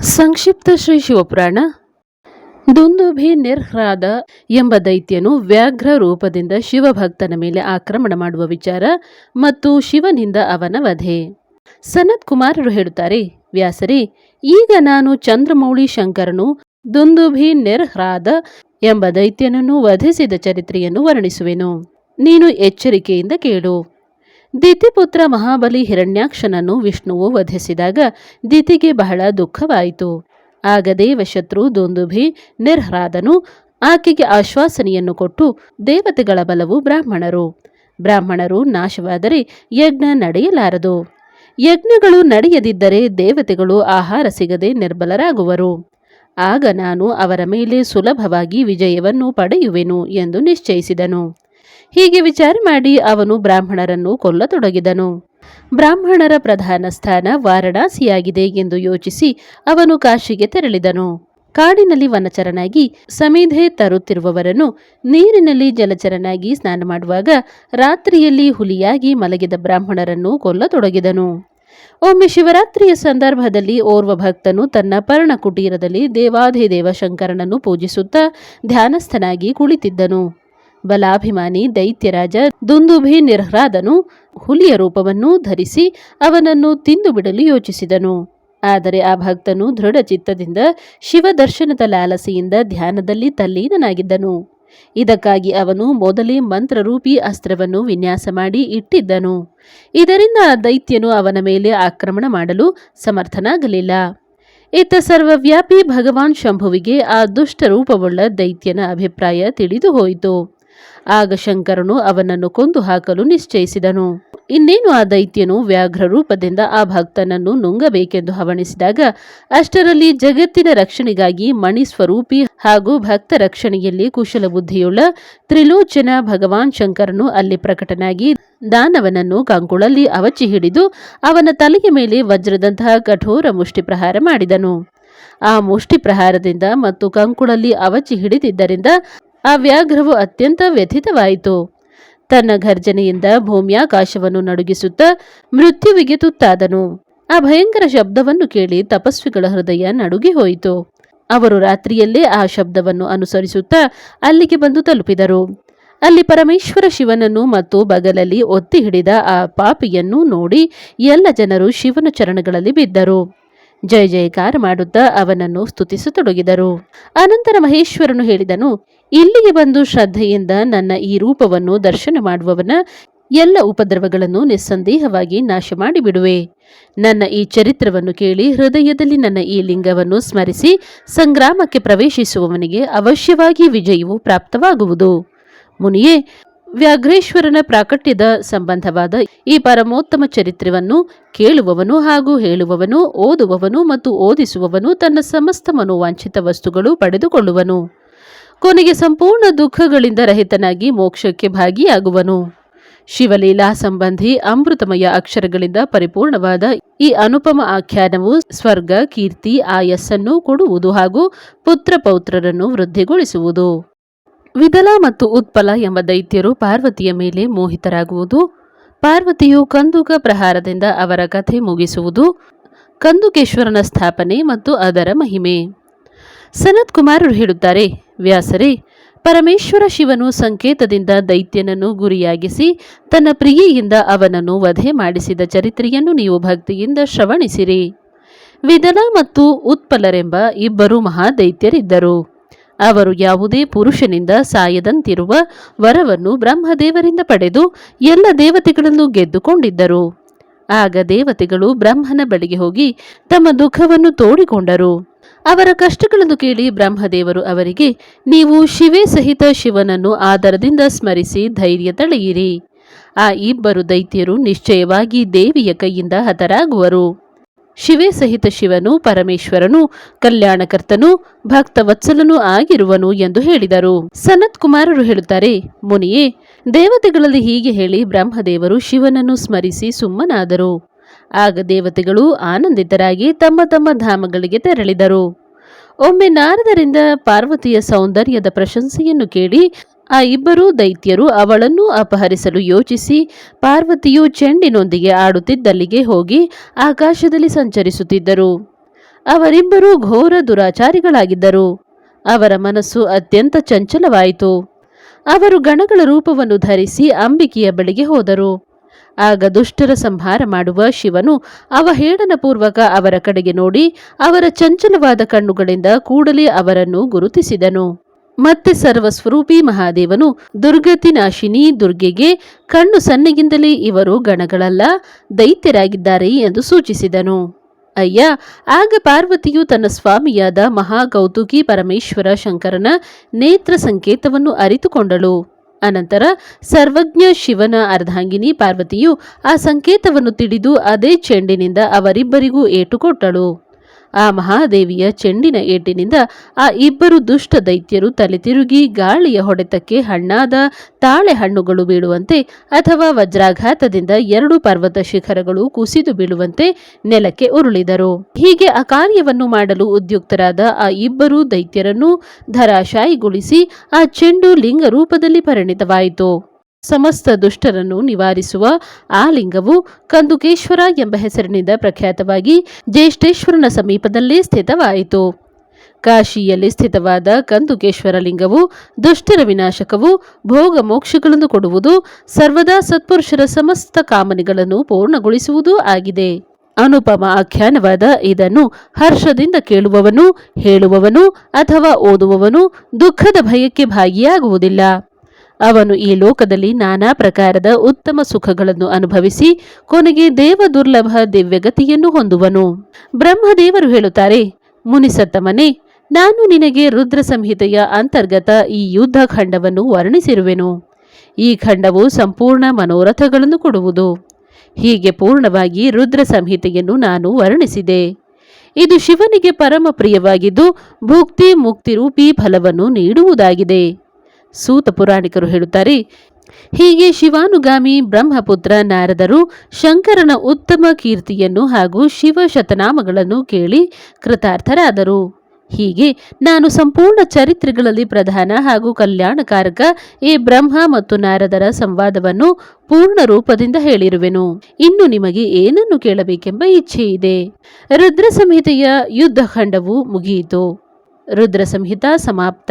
ಸಂಕ್ಷಿಪ್ತ ಶ್ರೀ ಶಿವಪುರಾಣ. ದುಂದುಭಿ ನಿರ್ಹ್ರಾದ ಎಂಬ ದೈತ್ಯನು ವ್ಯಾಘ್ರ ರೂಪದಿಂದ ಶಿವಭಕ್ತನ ಮೇಲೆ ಆಕ್ರಮಣ ಮಾಡುವ ವಿಚಾರ ಮತ್ತು ಶಿವನಿಂದ ಅವನ ವಧೆ. ಸನತ್ ಕುಮಾರರು ಹೇಳುತ್ತಾರೆ, ವ್ಯಾಸರೇ, ಈಗ ನಾನು ಚಂದ್ರಮೌಳಿ ಶಂಕರನು ದುಂದುಭಿ ನಿರ್ಹ್ರಾದ ಎಂಬ ದೈತ್ಯನನ್ನು ವಧಿಸಿದ ಚರಿತ್ರೆಯನ್ನು ವರ್ಣಿಸುವೆನು. ನೀನು ಎಚ್ಚರಿಕೆಯಿಂದ ಕೇಳು. ದಿತಿಪುತ್ರ ಮಹಾಬಲಿ ಹಿರಣ್ಯಾಕ್ಷನನ್ನು ವಿಷ್ಣುವು ವಧಿಸಿದಾಗ ದಿತಿಗೆ ಬಹಳ ದುಃಖವಾಯಿತು. ಆಗ ದೇವಶತ್ರು ದೊಂದುಭಿ ನಿರ್ಹ್ರಾದನು. ಆಕೆಗೆ ಆಶ್ವಾಸನೆಯನ್ನು ಕೊಟ್ಟು ದೇವತೆಗಳ ಬಲವು ಬ್ರಾಹ್ಮಣರು. ಬ್ರಾಹ್ಮಣರು ನಾಶವಾದರೆ ಯಜ್ಞ ನಡೆಯಲಾರದು. ಯಜ್ಞಗಳು ನಡೆಯದಿದ್ದರೆ ದೇವತೆಗಳು ಆಹಾರ ಸಿಗದೆ ನಿರ್ಬಲರಾಗುವರು. ಆಗ ನಾನು ಅವರ ಮೇಲೆ ಸುಲಭವಾಗಿ ವಿಜಯವನ್ನು ಪಡೆಯುವೆನು ಎಂದು ನಿಶ್ಚಯಿಸಿದನು. ಹೀಗೆ ವಿಚಾರ ಮಾಡಿ ಅವನು ಬ್ರಾಹ್ಮಣರನ್ನು ಕೊಲ್ಲತೊಡಗಿದನು. ಬ್ರಾಹ್ಮಣರ ಪ್ರಧಾನ ಸ್ಥಾನ ವಾರಣಾಸಿಯಾಗಿದೆ ಎಂದು ಯೋಚಿಸಿ ಅವನು ಕಾಶಿಗೆ ತೆರಳಿದನು. ಕಾಡಿನಲ್ಲಿ ವನಚರನಾಗಿ ಸಮೀಧೆ ತರುತ್ತಿರುವವರನ್ನು ನೀರಿನಲ್ಲಿ ಜಲಚರನಾಗಿ ಸ್ನಾನ ಮಾಡುವಾಗ ರಾತ್ರಿಯಲ್ಲಿ ಹುಲಿಯಾಗಿ ಮಲಗಿದ ಬ್ರಾಹ್ಮಣರನ್ನು ಕೊಲ್ಲತೊಡಗಿದನು. ಒಮ್ಮೆ ಶಿವರಾತ್ರಿಯ ಸಂದರ್ಭದಲ್ಲಿ ಓರ್ವ ಭಕ್ತನು ತನ್ನ ಪರ್ಣ ಕುಟೀರದಲ್ಲಿ ದೇವಾಧಿದೇವ ಶಂಕರನನ್ನು ಪೂಜಿಸುತ್ತಾ ಧ್ಯಾನಸ್ಥನಾಗಿ ಕುಳಿತಿದ್ದನು. ಬಲಾಭಿಮಾನಿ ದೈತ್ಯರಾಜ ದುಂದುಭಿ ನಿರ್ಹ್ರಾದನು ಹುಲಿಯ ರೂಪವನ್ನು ಧರಿಸಿ ಅವನನ್ನು ತಿಂದು ಬಿಡಲು ಯೋಚಿಸಿದನು. ಆದರೆ ಆ ಭಕ್ತನು ದೃಢಚಿತ್ತದಿಂದ ಶಿವದರ್ಶನದ ಲಾಲಸೆಯಿಂದ ಧ್ಯಾನದಲ್ಲಿ ತಲ್ಲೀನನಾಗಿದ್ದನು. ಇದಕ್ಕಾಗಿ ಅವನು ಮೊದಲೇ ಮಂತ್ರರೂಪಿ ಅಸ್ತ್ರವನ್ನು ವಿನ್ಯಾಸ ಮಾಡಿ ಇಟ್ಟಿದ್ದನು. ಇದರಿಂದ ದೈತ್ಯನು ಅವನ ಮೇಲೆ ಆಕ್ರಮಣ ಮಾಡಲು ಸಮರ್ಥನಾಗಲಿಲ್ಲ. ಇತ್ತ ಸರ್ವವ್ಯಾಪಿ ಭಗವಾನ್ ಶಂಭುವಿಗೆ ಆ ದುಷ್ಟ ರೂಪವುಳ್ಳ ದೈತ್ಯನ ಅಭಿಪ್ರಾಯ ತಿಳಿದು ಹೋಯಿತು ಆಗ ಶಂಕರನು ಅವನನ್ನು ಕೊಂದು ಹಾಕಲು ನಿಶ್ಚಯಿಸಿದನು. ಇನ್ನೇನು ಆ ದೈತ್ಯನು ವ್ಯಾಘ್ರ ರೂಪದಿಂದ ಆ ಭಕ್ತನನ್ನು ನುಂಗಬೇಕೆಂದು ಹವಣಿಸಿದಾಗ ಅಷ್ಟರಲ್ಲಿ ಜಗತ್ತಿನ ರಕ್ಷಣೆಗಾಗಿ ಮಣಿ ಸ್ವರೂಪಿ ಹಾಗೂ ಭಕ್ತ ರಕ್ಷಣೆಯಲ್ಲಿ ಕುಶಲ ಬುದ್ಧಿಯುಳ್ಳ ತ್ರಿಲೋಚನ ಭಗವಾನ್ ಶಂಕರನು ಅಲ್ಲಿ ಪ್ರಕಟನಾಗಿ ದಾನವನನ್ನು ಕಂಕುಳಲ್ಲಿ ಅವಚಿ ಹಿಡಿದು ಅವನ ತಲೆಯ ಮೇಲೆ ವಜ್ರದಂತಹ ಕಠೋರ ಮುಷ್ಟಿ ಪ್ರಹಾರ ಮಾಡಿದನು. ಆ ಮುಷ್ಟಿ ಪ್ರಹಾರದಿಂದ ಮತ್ತು ಕಂಕುಳಲ್ಲಿ ಅವಚಿ ಹಿಡಿದಿದ್ದರಿಂದ ಆ ವ್ಯಾಘ್ರವು ಅತ್ಯಂತ ವ್ಯಥಿತವಾಯಿತು. ತನ್ನ ಘರ್ಜನೆಯಿಂದ ಭೂಮ್ಯಾಕಾಶವನ್ನು ನಡುಗಿಸುತ್ತಾ ಮೃತ್ಯುವಿಗೆ ತುತ್ತಾದನು. ಆ ಭಯಂಕರ ಶಬ್ದವನ್ನು ಕೇಳಿ ತಪಸ್ವಿಗಳ ಹೃದಯ ನಡುಗಿ ಹೋಯಿತು. ಅವರು ರಾತ್ರಿಯಲ್ಲೇ ಆ ಶಬ್ದವನ್ನು ಅನುಸರಿಸುತ್ತಾ ಅಲ್ಲಿಗೆ ಬಂದು ತಲುಪಿದರು. ಅಲ್ಲಿ ಪರಮೇಶ್ವರ ಶಿವನನ್ನು ಮತ್ತು ಬಗಲಲ್ಲಿ ಒತ್ತಿ ಹಿಡಿದ ಆ ಪಾಪಿಯನ್ನು ನೋಡಿ ಎಲ್ಲ ಜನರು ಶಿವನ ಚರಣಗಳಲ್ಲಿ ಬಿದ್ದರು. ಜಯ ಜಯಕಾರ ಮಾಡುತ್ತಾ ಅವನನ್ನು ಸ್ತುತಿಸತೊಡಗಿದರು. ಅನಂತರ ಮಹೇಶ್ವರನು ಹೇಳಿದನು, ಇಲ್ಲಿಗೆ ಬಂದು ಶ್ರದ್ಧೆಯಿಂದ ನನ್ನ ಈ ರೂಪವನ್ನು ದರ್ಶನ ಮಾಡುವವನ ಎಲ್ಲ ಉಪದ್ರವಗಳನ್ನು ನಿಸ್ಸಂದೇಹವಾಗಿ ನಾಶ ಮಾಡಿಬಿಡುವೆ ನನ್ನ ಈ ಚರಿತ್ರವನ್ನು ಕೇಳಿ ಹೃದಯದಲ್ಲಿ ನನ್ನ ಈ ಲಿಂಗವನ್ನು ಸ್ಮರಿಸಿ ಸಂಗ್ರಾಮಕ್ಕೆ ಪ್ರವೇಶಿಸುವವನಿಗೆ ಅವಶ್ಯವಾಗಿ ವಿಜಯವು ಪ್ರಾಪ್ತವಾಗುವುದು. ಮುನಿಯೇ ವ್ಯಾಘ್ರೇಶ್ವರನ ಪ್ರಾಕಟ್ಯದ ಸಂಬಂಧವಾದ ಈ ಪರಮೋತ್ತಮ ಚರಿತ್ರವನ್ನು ಕೇಳುವವನು ಹಾಗೂ ಹೇಳುವವನು, ಓದುವವನು ಮತ್ತು ಓದಿಸುವವನು ತನ್ನ ಸಮಸ್ತ ಮನೋವಾಂಛಿತ ವಸ್ತುಗಳು ಪಡೆದುಕೊಳ್ಳುವನು. ಕೊನೆಗೆ ಸಂಪೂರ್ಣ ದುಃಖಗಳಿಂದ ರಹಿತನಾಗಿ ಮೋಕ್ಷಕ್ಕೆ ಭಾಗಿಯಾಗುವನು. ಶಿವಲೀಲಾ ಸಂಬಂಧಿ ಅಮೃತಮಯ ಅಕ್ಷರಗಳಿಂದ ಪರಿಪೂರ್ಣವಾದ ಈ ಅನುಪಮ ಆಖ್ಯಾನವು ಸ್ವರ್ಗ, ಕೀರ್ತಿ, ಆಯಸ್ಸನ್ನು ಕೊಡುವುದು ಹಾಗೂ ಪುತ್ರ ಪೌತ್ರರನ್ನು ವೃದ್ಧಿಗೊಳಿಸುವುದು. ವಿದಲ ಮತ್ತು ಉತ್ಪಲ ಎಂಬ ದೈತ್ಯರು ಪಾರ್ವತಿಯ ಮೇಲೆ ಮೋಹಿತರಾಗುವುದು. ಪಾರ್ವತಿಯು ಕಂದುಕ ಪ್ರಹಾರದಿಂದ ಅವರ ಕಥೆ ಮುಗಿಸುವುದು. ಕಂದುಕೇಶ್ವರನ ಸ್ಥಾಪನೆ ಮತ್ತು ಅದರ ಮಹಿಮೆ. ಸನತ್ ಕುಮಾರರು ಹೇಳುತ್ತಾರೆ, ವ್ಯಾಸರೇ, ಪರಮೇಶ್ವರ ಶಿವನು ಸಂಕೇತದಿಂದ ದೈತ್ಯನನ್ನು ಗುರಿಯಾಗಿಸಿ, ತನ್ನ ಪ್ರಿಯೆಯಿಂದ ಅವನನ್ನು ವಧೆ ಮಾಡಿಸಿದ ಚರಿತ್ರೆಯನ್ನು ನೀವು ಭಕ್ತಿಯಿಂದ ಶ್ರವಣಿಸಿರಿ. ವಿದಲ ಮತ್ತು ಉತ್ಪಲರೆಂಬ ಇಬ್ಬರು ಮಹಾದೈತ್ಯರಿದ್ದರು. ಅವರು ಯಾವುದೇ ಪುರುಷನಿಂದ ಸಾಯದಂತಿರುವ ವರವನ್ನು ಬ್ರಹ್ಮದೇವರಿಂದ ಪಡೆದು ಎಲ್ಲ ದೇವತೆಗಳನ್ನು ಗೆದ್ದುಕೊಂಡಿದ್ದರು. ಆಗ ದೇವತೆಗಳು ಬ್ರಹ್ಮನ ಬಳಿಗೆ ಹೋಗಿ ತಮ್ಮ ದುಃಖವನ್ನು ತೋಡಿಕೊಂಡರು. ಅವರ ಕಷ್ಟಗಳನ್ನು ಕೇಳಿ ಬ್ರಹ್ಮದೇವರು ಅವರಿಗೆ, ನೀವು ಶಿವೇ ಸಹಿತ ಶಿವನನ್ನು ಆಧಾರದಿಂದ ಸ್ಮರಿಸಿ ಧೈರ್ಯ ತಳೆಯಿರಿ. ಆ ಇಬ್ಬರು ದೈತ್ಯರು ನಿಶ್ಚಯವಾಗಿ ದೇವಿಯ ಕೈಯಿಂದ ಹತರಾಗುವರು. ಶಿವೇ ಸಹಿತ ಶಿವನು, ಪರಮೇಶ್ವರನು, ಕಲ್ಯಾಣಕರ್ತನು, ಭಕ್ತವತ್ಸಲನೂ ಆಗಿರುವನು ಎಂದು ಹೇಳಿದರು. ಸನತ್ ಕುಮಾರರು ಹೇಳುತ್ತಾರೆ, ಮುನಿಯೇ, ದೇವತೆಗಳಲ್ಲಿ ಹೀಗೆ ಹೇಳಿ ಬ್ರಹ್ಮದೇವರು ಶಿವನನ್ನು ಸ್ಮರಿಸಿ ಸುಮ್ಮನಾದರು. ಆಗ ದೇವತೆಗಳು ಆನಂದಿತರಾಗಿ ತಮ್ಮ ತಮ್ಮ ಧಾಮಗಳಿಗೆ ತೆರಳಿದರು. ಒಮ್ಮೆ ನಾರದರಿಂದ ಪಾರ್ವತಿಯ ಸೌಂದರ್ಯದ ಪ್ರಶಂಸೆಯನ್ನು ಕೇಳಿ ಆ ಇಬ್ಬರೂ ದೈತ್ಯರು ಅವಳನ್ನು ಅಪಹರಿಸಲು ಯೋಚಿಸಿ ಪಾರ್ವತಿಯು ಚೆಂಡಿನೊಂದಿಗೆ ಆಡುತ್ತಿದ್ದಲ್ಲಿಗೆ ಹೋಗಿ ಆಕಾಶದಲ್ಲಿ ಸಂಚರಿಸುತ್ತಿದ್ದರು. ಅವರಿಬ್ಬರೂ ಘೋರ ದುರಾಚಾರಿಗಳಾಗಿದ್ದರು. ಅವರ ಮನಸ್ಸು ಅತ್ಯಂತ ಚಂಚಲವಾಯಿತು. ಅವರು ಗಣಗಳ ರೂಪವನ್ನು ಧರಿಸಿ ಅಂಬಿಕೆಯ ಬಳಿಗೆ ಹೋದರು. ಆಗ ದುಷ್ಟರ ಸಂಹಾರ ಮಾಡುವ ಶಿವನು ಅವಹೇಳನಪೂರ್ವಕ ಅವರ ಕಡೆಗೆ ನೋಡಿ ಅವರ ಚಂಚಲವಾದ ಕಣ್ಣುಗಳಿಂದ ಕೂಡಲೇ ಅವರನ್ನು ಗುರುತಿಸಿದನು. ಮತ್ತೆ ಸರ್ವಸ್ವರೂಪಿ ಮಹಾದೇವನು ದುರ್ಗತಿ ನಾಶಿನಿ ದುರ್ಗೆಗೆ ಕಣ್ಣು ಸನ್ನೆಗಿಂದಲೇ ಇವರು ಗಣಗಳಲ್ಲ, ದೈತ್ಯರಾಗಿದ್ದಾರೆ ಎಂದು ಸೂಚಿಸಿದನು. ಅಯ್ಯ, ಆಗ ಪಾರ್ವತಿಯು ತನ್ನ ಸ್ವಾಮಿಯಾದ ಮಹಾಗೌತುಕಿ ಪರಮೇಶ್ವರ ಶಂಕರನ ನೇತ್ರ ಸಂಕೇತವನ್ನು ಅರಿತುಕೊಂಡಳು. ಅನಂತರ ಸರ್ವಜ್ಞ ಶಿವನ ಅರ್ಧಾಂಗಿನಿ ಪಾರ್ವತಿಯು ಆ ಸಂಕೇತವನ್ನು ತಿಳಿದು ಅದೇ ಚೆಂಡಿನಿಂದ ಅವರಿಬ್ಬರಿಗೂ ಏಟು ಕೊಟ್ಟಳು. ಆ ಮಹಾದೇವಿಯ ಚೆಂಡಿನ ಏಟಿನಿಂದ ಆ ಇಬ್ಬರು ದುಷ್ಟ ದೈತ್ಯರು ತಲೆ ತಿರುಗಿ ಗಾಳಿಯ ಹೊಡೆತಕ್ಕೆ ಹಣ್ಣಾದ ತಾಳೆ ಹಣ್ಣುಗಳು ಬೀಳುವಂತೆ ಅಥವಾ ವಜ್ರಾಘಾತದಿಂದ ಎರಡು ಪರ್ವತ ಶಿಖರಗಳು ಕುಸಿದು ಬೀಳುವಂತೆ ನೆಲಕ್ಕೆ ಉರುಳಿದರು. ಹೀಗೆ ಆ ಕಾರ್ಯವನ್ನು ಮಾಡಲು ಉದ್ಯುಕ್ತರಾದ ಆ ಇಬ್ಬರು ದೈತ್ಯರನ್ನು ಧರಾಶಾಯಿಗೊಳಿಸಿ ಆ ಚೆಂಡು ಲಿಂಗ ರೂಪದಲ್ಲಿ ಪರಿಣಿತವಾಯಿತು. ಸಮಸ್ತ ದುಷ್ಟರನ್ನು ನಿವಾರಿಸುವ ಆ ಲಿಂಗವು ಕಂದುಕೇಶ್ವರ ಎಂಬ ಹೆಸರಿನಿಂದ ಪ್ರಖ್ಯಾತವಾಗಿ ಜ್ಯೇಷ್ಠೇಶ್ವರನ ಸಮೀಪದಲ್ಲೇ ಸ್ಥಿತವಾಯಿತು. ಕಾಶಿಯಲ್ಲಿ ಸ್ಥಿತವಾದ ಕಂದುಕೇಶ್ವರ ಲಿಂಗವು ದುಷ್ಟರ ವಿನಾಶಕವು ಭೋಗ ಮೋಕ್ಷಗಳನ್ನು ಕೊಡುವುದು, ಸರ್ವದಾ ಸತ್ಪುರುಷರ ಸಮಸ್ತ ಕಾಮನೆಗಳನ್ನು ಪೂರ್ಣಗೊಳಿಸುವುದೂ ಆಗಿದೆ. ಅನುಪಮ ಆಖ್ಯಾನವಾದ ಇದನ್ನು ಹರ್ಷದಿಂದ ಕೇಳುವವನು, ಹೇಳುವವನು ಅಥವಾ ಓದುವವನು ದುಃಖದ ಭಯಕ್ಕೆ ಭಾಗಿಯಾಗುವುದಿಲ್ಲ. ಅವನು ಈ ಲೋಕದಲ್ಲಿ ನಾನಾ ಪ್ರಕಾರದ ಉತ್ತಮ ಸುಖಗಳನ್ನು ಅನುಭವಿಸಿ ಕೊನೆಗೆ ದೇವ ದುರ್ಲಭ ದಿವ್ಯಗತಿಯನ್ನು ಹೊಂದುವನು. ಬ್ರಹ್ಮದೇವರು ಹೇಳುತ್ತಾರೆ ಮುನಿಸತ್ತಮನೆ ನಾನು ನಿನಗೆ ರುದ್ರ ಸಂಹಿತೆಯ ಅಂತರ್ಗತ ಈ ಯುದ್ಧ ಖಂಡವನ್ನು ವರ್ಣಿಸಿರುವೆನು. ಈ ಖಂಡವು ಸಂಪೂರ್ಣ ಮನೋರಥಗಳನ್ನು ಕೊಡುವುದು. ಹೀಗೆ ಪೂರ್ಣವಾಗಿ ರುದ್ರ ಸಂಹಿತೆಯನ್ನು ನಾನು ವರ್ಣಿಸಿದೆ. ಇದು ಶಿವನಿಗೆ ಪರಮ ಪ್ರಿಯವಾಗಿದ್ದು, ಭುಕ್ತಿ ಮುಕ್ತಿರೂಪಿ ಫಲವನ್ನು ನೀಡುವುದಾಗಿದೆ. ಸೂತ ಪುರಾಣಿಕರು ಹೇಳುತ್ತಾರೆ, ಹೀಗೆ ಶಿವಾನುಗಾಮಿ ಬ್ರಹ್ಮಪುತ್ರ ನಾರದರು ಶಂಕರನ ಉತ್ತಮ ಕೀರ್ತಿಯನ್ನು ಹಾಗೂ ಶಿವ ಶತನಾಮಗಳನ್ನು ಕೇಳಿ ಕೃತಾರ್ಥರಾದರು. ಹೀಗೆ ನಾನು ಸಂಪೂರ್ಣ ಚರಿತ್ರೆಗಳಲ್ಲಿ ಪ್ರಧಾನ ಹಾಗೂ ಕಲ್ಯಾಣಕಾರಕ ಈ ಬ್ರಹ್ಮ ಮತ್ತು ನಾರದರ ಸಂವಾದವನ್ನು ಪೂರ್ಣ ರೂಪದಿಂದ ಹೇಳಿರುವೆನು. ಇನ್ನು ನಿಮಗೆ ಏನನ್ನು ಕೇಳಬೇಕೆಂಬ ಇಚ್ಛೆ ಇದೆ? ರುದ್ರ ಸಂಹಿತೆಯ ಯುದ್ಧಖಂಡವು ಮುಗಿಯಿತು. ರುದ್ರ ಸಂಹಿತಾ ಸಮಾಪ್ತ.